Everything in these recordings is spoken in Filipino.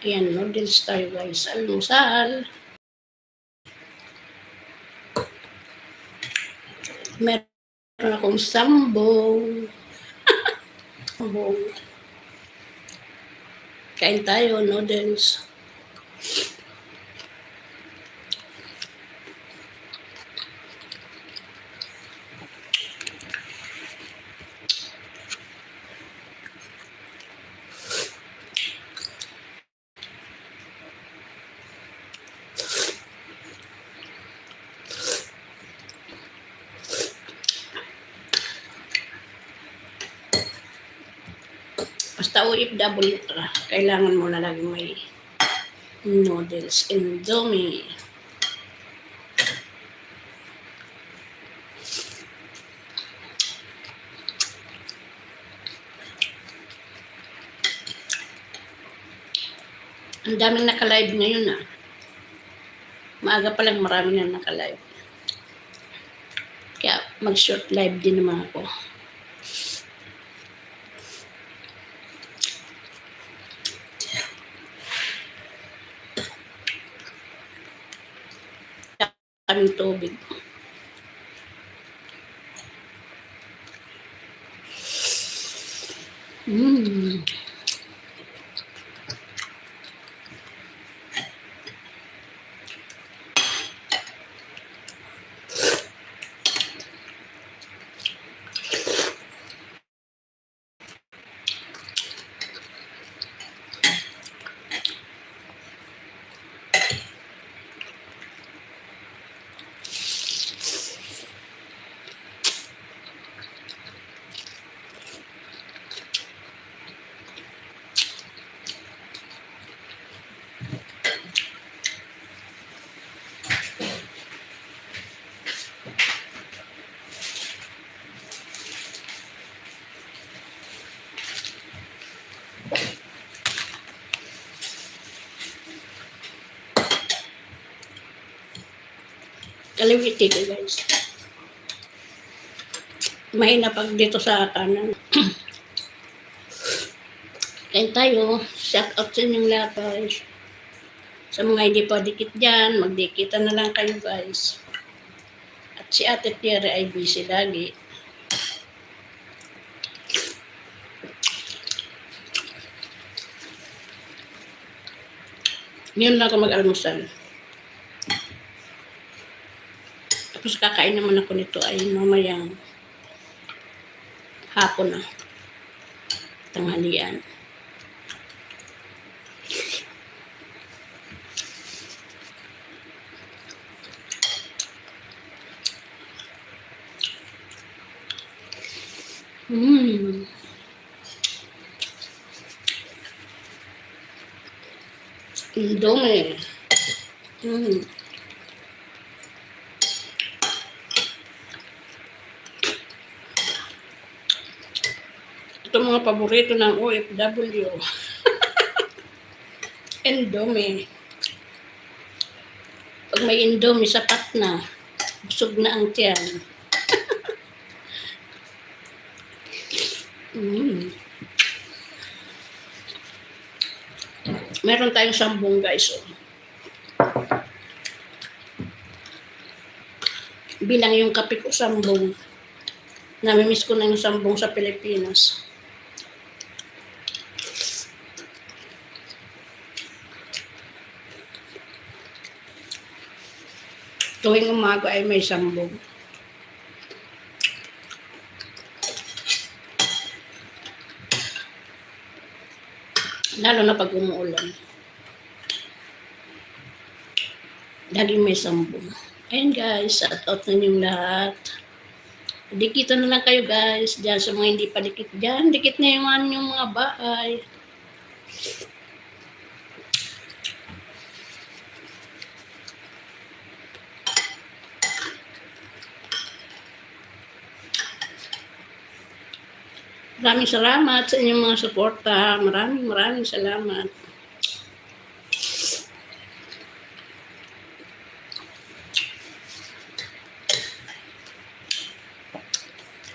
Ayan, noodles tayo guys. Almusal. Meron akong sambong. sambong. Kain tayo, noodles. Basta OFW ka, kailangan mo na lagi may noodles, indomie. Ang daming naka-live ngayon ah. Maaga pa lang marami na naka-live. Kaya mag-short live din naman ako. Kaming tubig. Mm. Kaliwiti ko guys. Mahina pag dito sa kanan. Kain tayo. Shout out sa inyong lahat guys. Sa mga hindi pa dikit dyan, magdikita na lang kayo guys. At si Ate Tiere ay busy lagi. Ngayon lang ako mag-almusal. Tapos kakain naman ako nito ay mamayang hapon na. Tanghalian. Mmm. Indomie. Mmm. Paborito ng OFW. Indomie. Pag may Indomie, sapat na. Busog na ang tiyan. mm. Meron tayong sambong guys. Oh. Bilang yung kape ko sambong. Namimiss ko na yung sambong sa Pilipinas. Tuwing umaga ay may sambong. Lalo na pag umuulan. Laging may sambong. Ayan guys, shout out na yung lahat. Dikita na lang kayo guys. Diyan sa mga hindi pa dikit dyan. Dikit na yung ano yung mga bahay. Maraming salamat sa inyong mga suporta. Maraming maraming salamat.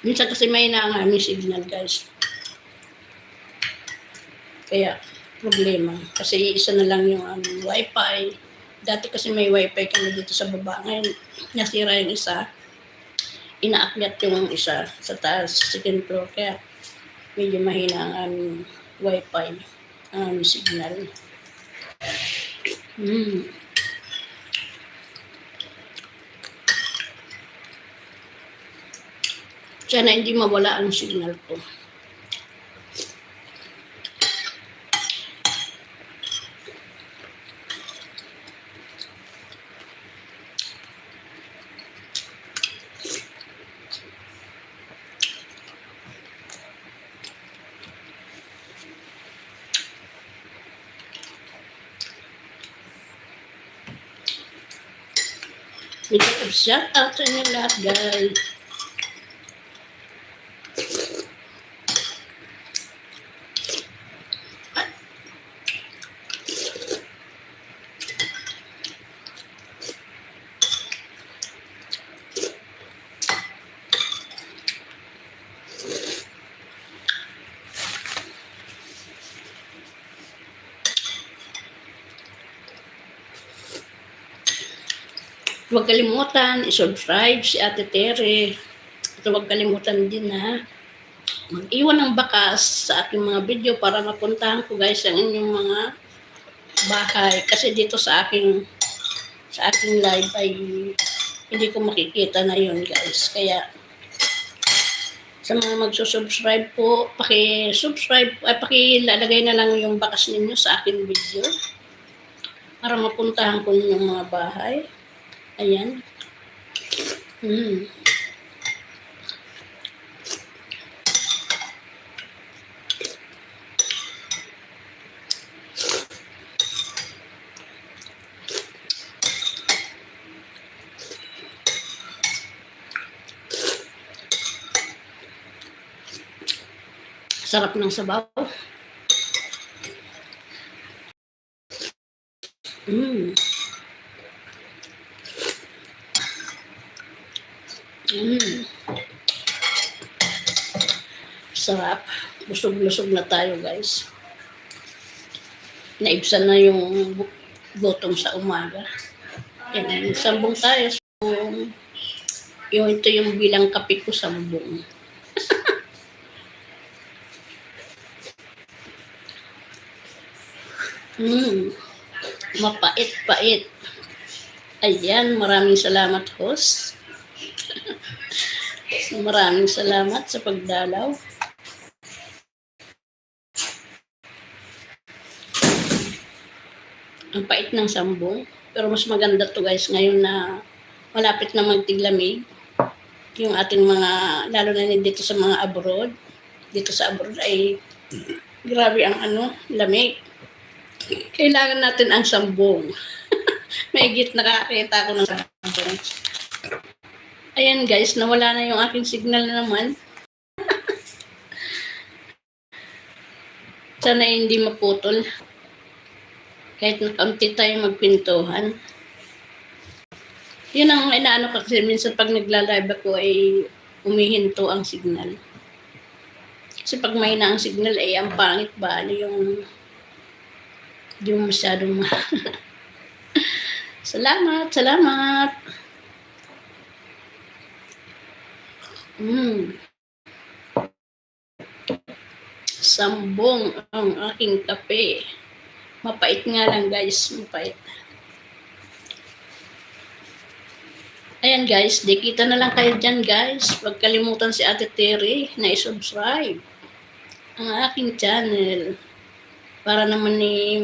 Minsan kasi may na ang aming signal, guys. Kaya, problema. Kasi isa na lang yung um, wifi. Dati kasi may wifi kami dito sa baba. Ngayon, nasira yung isa. Inaakyat yung isa sa taas, second floor. Kaya medyo mahina ang aming wifi, ang aming signal. Mm. Sana hindi mawala ang signal ko. Big up shout out sa inyo guys. Huwag kalimutan, i-subscribe si Ate Tere. At huwag kalimutan din na mag-iwan ng bakas sa aking mga video para mapuntahan ko guys ang inyong mga bahay. Kasi dito sa aking sa aking live ay hindi ko makikita na yun guys. Kaya sa mga magsusubscribe po, paki-subscribe, ay pakilalagay na lang yung bakas ninyo sa aking video para mapuntahan ko yung mga bahay. Ayan. Hmm. Sarap ng sabaw. Mm. Mm. Sarap. Busog-lusog na tayo, guys. Naibsan na yung gutom sa umaga. Yan, sambong tayo. So, yung ito yung bilang kape ko sambong. Hmm. Mapait-pait. Ayan, maraming salamat, host. Maraming salamat sa pagdalaw. Ang pait ng sambong. Pero mas maganda to guys ngayon na malapit na magtiglamig. Yung ating mga, lalo na dito sa mga abroad. Dito sa abroad ay grabe ang ano, lamig. Kailangan natin ang sambong. May git nakakita ko ng sambong. Ayan guys, nawala na yung aking signal na naman. Sana hindi maputol. Kahit na kaunti tayo magpintuhan. Yun ang inaano ko kasi minsan pag nagla-live ako ay umihinto ang signal. Kasi pag may na ang signal ay ang pangit ba ano yung mo masyadong ma... salamat, salamat. Mm. Sambong ang aking kape. Mapait nga lang guys, mapait. Ayan guys, di kita na lang kayo dyan guys. Huwag kalimutan si Ate Terry na i-subscribe ang aking channel para naman ni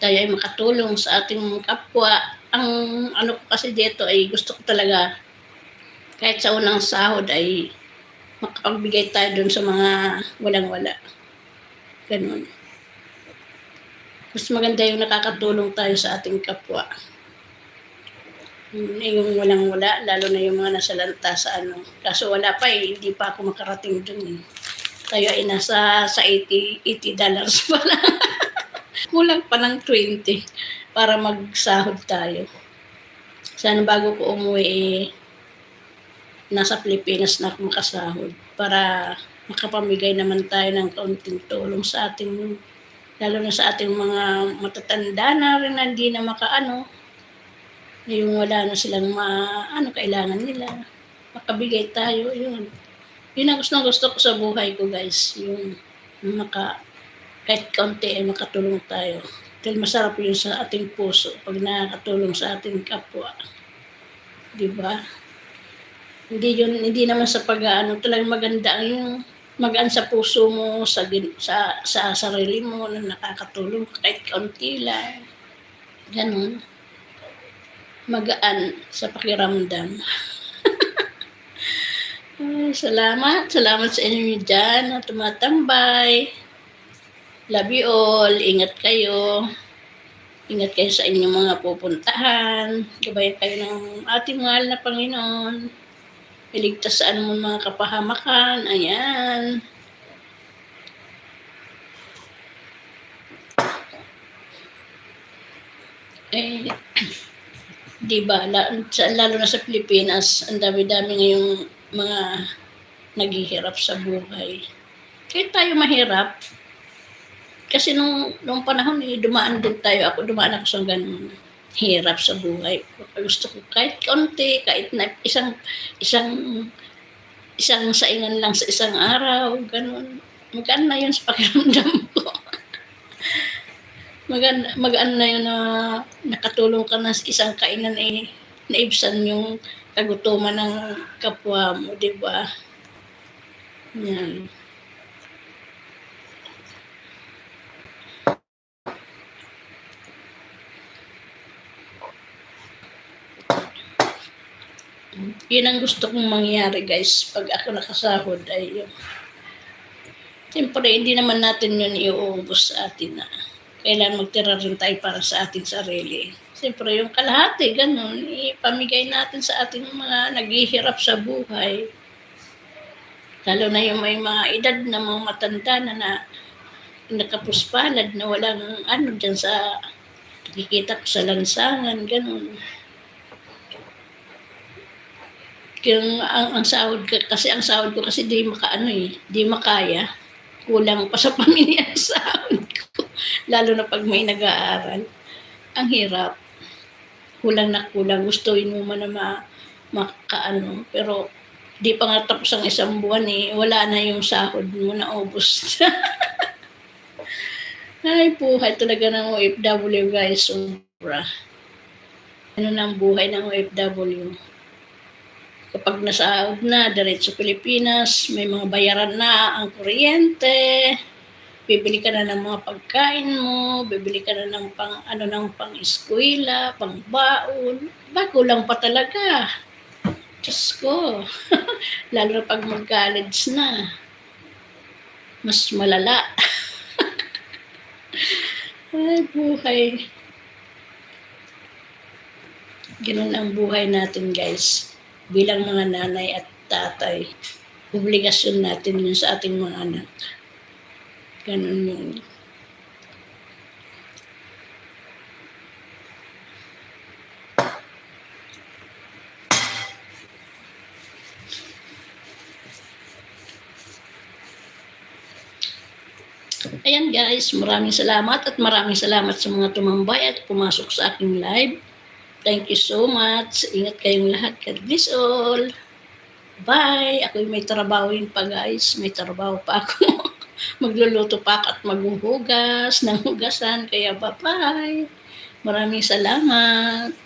tayo ay makatulong sa ating kapwa. Ang ano ko kasi dito ay gusto ko talaga kahit sa unang sahod ay makapagbigay tayo dun sa mga walang-wala. Ganun. Mas maganda yung nakakatulong tayo sa ating kapwa. Yun, Yung walang-wala, lalo na yung mga nasa lanta sa ano. Kaso wala pa eh, hindi pa ako makarating dun. Tayo ay nasa sa 80, 80 dollars pa lang. Kulang pa ng 20 para magsahod tayo. Sana bago ko umuwi eh, nasa Pilipinas na ako makasahod para makapamigay naman tayo ng kaunting tulong sa ating lalo na sa ating mga matatanda na rin na hindi na makaano, yung wala na silang ma, ano, kailangan nila. Makabigay tayo, yun. Yun ang gusto, gusto ko sa buhay ko, guys. Yung maka, kahit kaunti ay makatulong tayo. Dahil masarap yun sa ating puso pag nakakatulong sa ating kapwa. Di ba? Hindi yun, hindi naman sa pag-ano, talagang maganda yung magaan sa puso mo, sa, sa, sa sarili mo na nakakatulong ka kahit kaunti lang. Ganun. Magaan sa pakiramdam. Ay, salamat. Salamat sa inyo dyan na tumatambay. Love you all. Ingat kayo. Ingat kayo sa inyong mga pupuntahan. Gabayan kayo ng ating mahal na Panginoon. Iligtas sa anumang mga kapahamakan. Ayan. Eh, di ba, lalo na sa Pilipinas, ang dami-dami ngayong mga naghihirap sa buhay. Kahit tayo mahirap, kasi nung, nung panahon, eh, dumaan din tayo. Ako dumaan ako sa ganun. Hirap sa buhay. Gusto ko kahit konti, kahit na isang, isang, isang saingan lang sa isang araw, ganun. Magaan na yun sa pakiramdam ko. magaan, magaan na yun na nakatulong ka na sa isang kainan eh, naibsan yung kagutuman ng kapwa mo, di ba? Yan. Yun ang gusto kong mangyari guys pag ako nakasahod ay yun. Siyempre, hindi naman natin yun iuubos sa atin na kailangan magtira rin tayo para sa ating sarili. Siyempre, yung kalahati, ganun, ipamigay natin sa ating mga naghihirap sa buhay. Lalo na yung may mga edad na mga matanda na, na nakapuspalad na walang ano dyan sa nakikita ko sa lansangan, ganun. Yung ang, ang sahod ko, kasi ang sahod ko kasi di makaano eh, di makaya. Kulang pa sa pamilya ang sahod ko. Lalo na pag may nag-aaral. Ang hirap. Kulang na kulang. Gustuin mo man na ma, makaano. Pero di pa nga tapos ang isang buwan eh. Wala na yung sahod mo na ubos. Ay, buhay talaga ng OFW guys. Sobra. Ano na ang buhay ng OFW? Kapag nasahod na, diretso Pilipinas, may mga bayaran na ang kuryente, bibili ka na ng mga pagkain mo, bibili ka na ng pang, ano, ng pang eskwela, pang baon, ba, kulang pa talaga. Diyos ko. Lalo na pag mag-college na. Mas malala. Ay, buhay. Ganun ang buhay natin, guys bilang mga nanay at tatay, obligasyon natin yun sa ating mga anak. Ganun yun. Ayan guys, maraming salamat at maraming salamat sa mga tumambay at pumasok sa aking live. Thank you so much. Ingat kayong lahat. God bless all. Bye. Ako may trabahoin pa guys. May trabaho pa ako. Magluluto pa ako at maghuhugas ng hugasan. Kaya bye-bye. Maraming salamat.